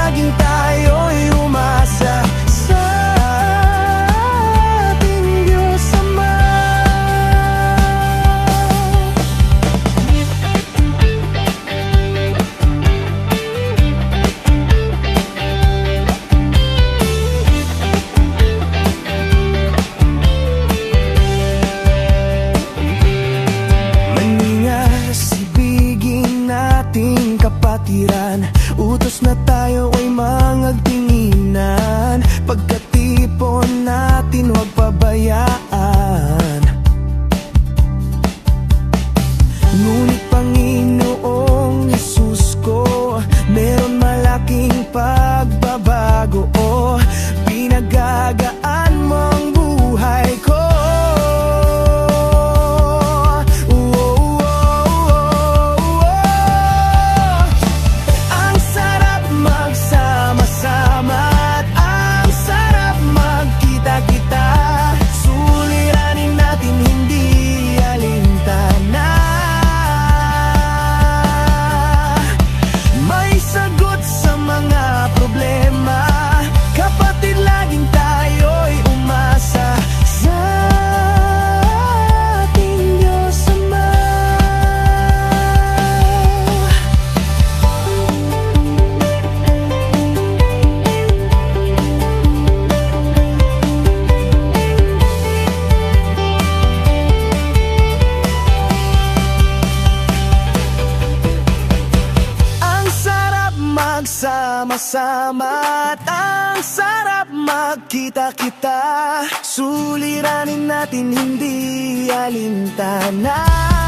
laging tayo'y umasa. kapatiran Utos na tayo ay mangagtinginan Pagkatipon natin huwag pabayaan. Magsama-sama at ang sarap magkita-kita. Suliranin natin hindi alintana.